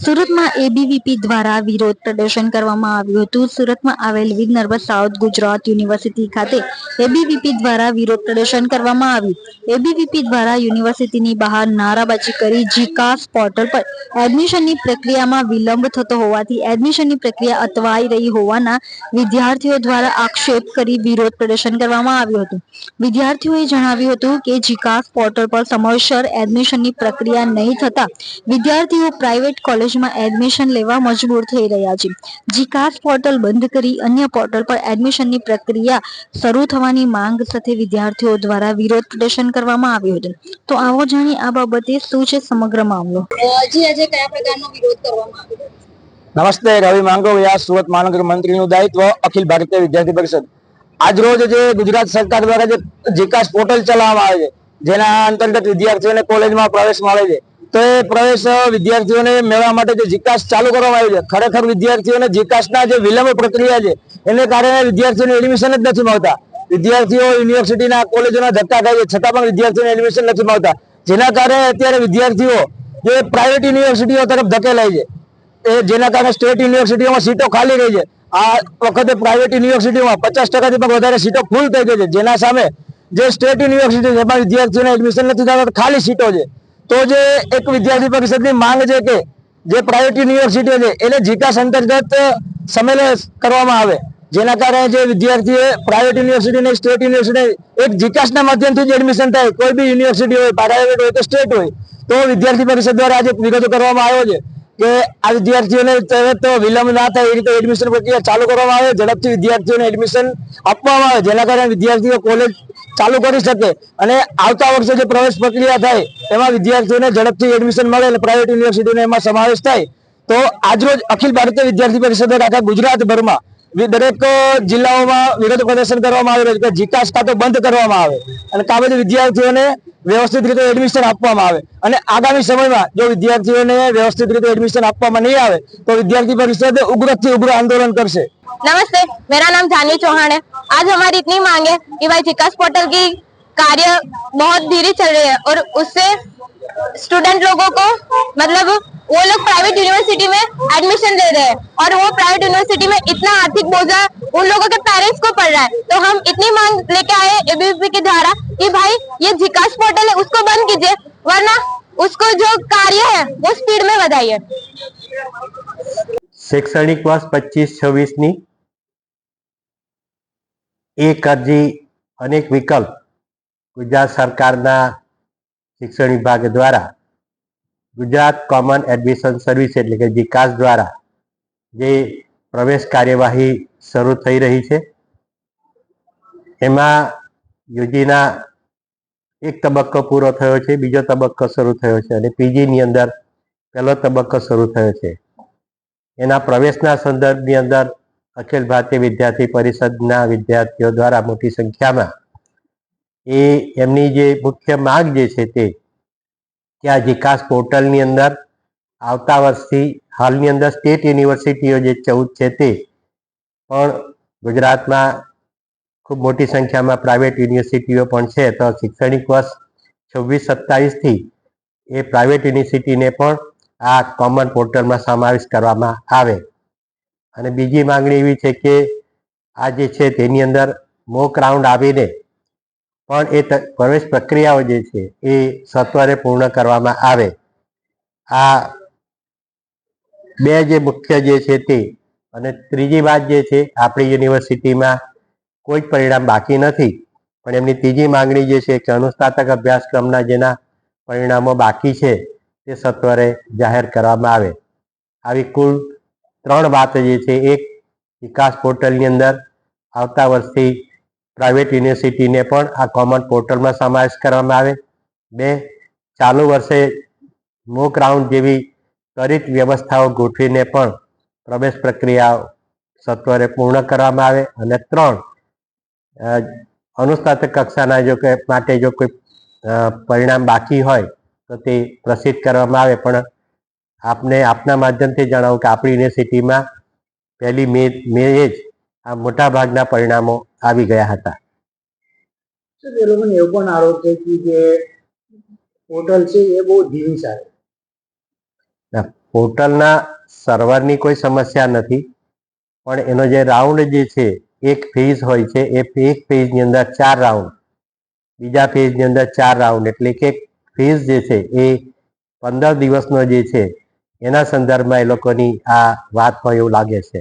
સુરતમાં એબીવીપી દ્વારા વિરોધ પ્રદર્શન કરવામાં આવ્યું હતું. સુરતમાં આવેલ વિઘ્નર્ભ સાઉથ ગુજરાત યુનિવર્સિટી ખાતે એબીવીપી દ્વારા વિરોધ પ્રદર્શન કરવામાં આવ્યું. એબીવીપી દ્વારા યુનિવર્સિટીની બહાર નારાબાજી કરી જીકાસ પોર્ટલ પર એડમિશનની પ્રક્રિયામાં વિલંબ થતો હોવાથી એડમિશનની પ્રક્રિયા અટવાઈ રહી હોવાના વિદ્યાર્થીઓ દ્વારા આક્ષેપ કરી વિરોધ પ્રદર્શન કરવામાં આવ્યું હતું. વિદ્યાર્થીઓએ જણાવ્યું હતું કે જીકાસ પોર્ટલ પર સમયસર એડમિશનની પ્રક્રિયા નહીં થતા વિદ્યાર્થીઓ પ્રાઇવેટ કોલેજમાં એડમિશન લેવા મજબૂર થઈ રહ્યા છે. જીકાસ પોર્ટલ બંધ કરી અન્ય પોર્ટલ પર એડમિશનની પ્રક્રિયા શરૂ થવાની માંગ સાથે વિદ્યાર્થીઓ દ્વારા વિરોધ પ્રદર્શન કરવામાં આવ્યું હતું. તો આવો જાણી આ બાબતે શું છે સમગ્ર મામલો? જી આજે કયા પ્રકારનો વિરોધ કરવામાં આવ્યો નમસ્તે રવિ માંગોવિયા સુરત મહાનગર મંત્રીનું દાયિત્વ અખિલ ભારતીય વિદ્યાર્થી પરિષદ. આજરોજ જે ગુજરાત સરકાર દ્વારા જે જીકાસ પોર્ટલ ચલાવવામાં આવે છે જેના અંતર્ગત વિદ્યાર્થીઓને કોલેજમાં પ્રવેશ મળે છે તો એ પ્રવેશ વિદ્યાર્થીઓને મેળવવા માટે જે જીકાસ ચાલુ કરવામાં આવ્યું છે, ખરેખર વિદ્યાર્થીઓને જીકાસના જે વિલંબ પ્રક્રિયા છે, એને કારણે વિદ્યાર્થીઓને એડમિશન જ નથી મળતા. વિદ્યાર્થીઓ યુનિવર્સિટીના, કોલેજોના ધક્કા થાય છે, છતાં પણ વિદ્યાર્થીઓને એડમિશન નથી મળતા. જેના કારણે અત્યારે વિદ્યાર્થીઓ જે પ્રાઇવેટ યુનિવર્સિટીઓ તરફ ધકેલાય છે, એ જેના કારણે સ્ટેટ યુનિવર્સિટીઓમાં સીટો ખાલી રહી છે. આ વખતે પ્રાઇવેટ યુનિવર્સિટીઓમાં પચાસ ટકાથી પણ વધારે સીટો ફૂલ થઈ ગઈ છે. જેના સામે જે સ્ટેટ યુનિવર્સિટી છે, એમાં વિદ્યાર્થીઓને એડમિશન નથી થતા, ખાલી સીટો છે. તો જે એક વિદ્યાર્થી પરિષદની માંગ છે કે જે પ્રાઇવેટ યુનિવર્સિટીઓ છે, એને જીકાસ અંતર્ગત સંમેલન કરવામાં આવે. જેના કારણે જે વિદ્યાર્થીઓ પ્રાઇવેટ યુનિવર્સિટી ને સ્ટેટ યુનિવર્સિટી એક જીકાસના માધ્યમથી જ એડમિશન થાય, કોઈ બી યુનિવર્સિટી હોય પ્રાઇવેટ હોય કે સ્ટેટ હોય, તો વિદ્યાર્થી પરિષદ દ્વારા આજે વિગતો કરવામાં આવ્યો છે કે આ વિદ્યાર્થીઓને તરત વિલંબ ના થાય, એ રીતે એડમિશન પ્રક્રિયા ચાલુ કરવામાં આવે, ઝડપથી વિદ્યાર્થીઓને એડમિશન આપવામાં આવે, જેના કારણે વિદ્યાર્થીઓ કોલેજ ચાલુ કરી શકે અને આવતા વર્ષે જે પ્રવેશ પ્રક્રિયા થાય, એમાં વિદ્યાર્થીઓને ઝડપથી એડમિશન મળે અને પ્રાઇવેટ યુનિવર્સિટીનો એમાં સમાવેશ થાય, તો આજરોજ અખિલ ભારતીય વિદ્યાર્થી પરિષદે આખા ગુજરાતભરમાં દરેક જિલ્લાઓમાં વિરોધ પ્રદર્શન કરવામાં આવી રહ્યું છે જીકાસ ખાતો બંધ કરવામાં આવે અને કાં વિદ્યાર્થીઓને વ્યવસ્થિત રીતે એડમિશન આપવામાં આવે. અને આગામી સમયમાં જો વિદ્યાર્થીઓને વ્યવસ્થિત રીતે એડમિશન આપવામાં નહીં આવે, તો વિદ્યાર્થી પરિષદ ઉગ્રથી ઉગ્ર આંદોલન કરશે. નમસ્તે, મેરા નામ જાનવી ચૌહાણ आज हमारी इतनी मांग है कि भाई विकास पोर्टल की कार्य बहुत धीरे चल रही है और उससे स्टूडेंट लोगों को मतलब वो लोग प्राइवेट यूनिवर्सिटी में एडमिशन ले रहे हैं और वो प्राइवेट यूनिवर्सिटी में इतना आर्थिक बोझा उन लोगों के पेरेंट्स को पड़ रहा है। तो हम इतनी मांग लेके आए एबीवीपी के द्वारा कि भाई ये जिकास पोर्टल है, उसको बंद कीजिए, वरना उसको जो कार्य है, वो स्पीड में बढ़ाइए शैक्षणिक वर्ष पच्चीस छब्बीस એક અરજી, અનેક વિકલ્પ ગુજરાત સરકારના શિક્ષણ વિભાગ દ્વારા ગુજરાત કોમન એડમિશન સર્વિસ એટલે કે વિકાસ દ્વારા જે પ્રવેશ કાર્યવાહી શરૂ થઈ રહી છે. એમાં યુજીના એક તબક્કો પૂરો થયો છે, બીજો તબક્કો શરૂ થયો છે અને પીજીની અંદર પહેલો તબક્કો શરૂ થયો છે. એના પ્રવેશના સંદર્ભની અંદર અખિલ ભારતીય વિદ્યાર્થી પરિષદના વિદ્યાર્થીઓ દ્વારા મોટી સંખ્યામાં એ એમની જે મુખ્ય માગ જે છે તે કે આ જીકાસ પોર્ટલની અંદર આવતા વર્ષથી હાલની અંદર સ્ટેટ યુનિવર્સિટીઓ જે ચૌદ છે તે પણ ગુજરાતમાં ખૂબ મોટી સંખ્યામાં પ્રાઇવેટ યુનિવર્સિટીઓ પણ છે. તો શૈક્ષણિક વર્ષ છવ્વીસ સત્તાવીસથી એ પ્રાઇવેટ યુનિવર્સિટીને પણ આ કોમન પોર્ટલમાં સમાવેશ કરવામાં આવે. અને બીજી માંગણી એવી છે કે આ જે છે તેની અંદર મોક રાઉન્ડ આવીને પણ એ પ્રવેશ પ્રક્રિયાઓ જે છે એ સત્વરે પૂર્ણ કરવામાં આવે. આ બે જે મુખ્ય જે છે તે અને ત્રીજી વાત જે છે, આપણી યુનિવર્સિટીમાં કોઈ જ પરિણામ બાકી નથી. પણ એમની ત્રીજી માંગણી જે છે, કે અનુસ્નાતક અભ્યાસક્રમના જેના પરિણામો બાકી છે, તે સત્વરે જાહેર કરવામાં આવે. આવી કુલ ત્રણ વાત જે છે, એક વિકાસ પોર્ટલની અંદર આવતા વર્ષથી પ્રાઇવેટ યુનિવર્સિટીને પણ આ કોમન પોર્ટલમાં સમાવેશ કરવામાં આવે. બે, ચાલુ વર્ષે મોક રાઉન્ડ જેવી ત્વરિત વ્યવસ્થાઓ ગોઠવીને પણ પ્રવેશ પ્રક્રિયા સત્વરે પૂર્ણ કરવામાં આવે. અને ત્રણ અનુસ્નાતક કક્ષાના જો કે માટે જો કોઈ પરિણામ બાકી હોય તો તે પ્રસિદ્ધ કરવામાં આવે. પણ આપને આપના માધ્યમથી જણાવું કે આપણી યુનિવર્સિટીમાં પહેલી મે મે જ આ મોટાભાગના પરિણામો આવી ગયા હતા. એવો પણ આરોપ છે કે જે પોર્ટલ છે એ બહુ ધીમી ચાલે પોર્ટલના સર્વરની કોઈ સમસ્યા નથી પણ એનો જે રાઉન્ડ જે છે એક ફેઝ હોય છે એ એક ફેઝની અંદર ચાર રાઉન્ડ બીજા ફેઝની અંદર ચાર રાઉન્ડ એટલે કે ફેઝ જે છે એ પંદર દિવસનો જે છે એના સંદર્ભમાં એ લોકોની આ વાત હોય એવું લાગે છે.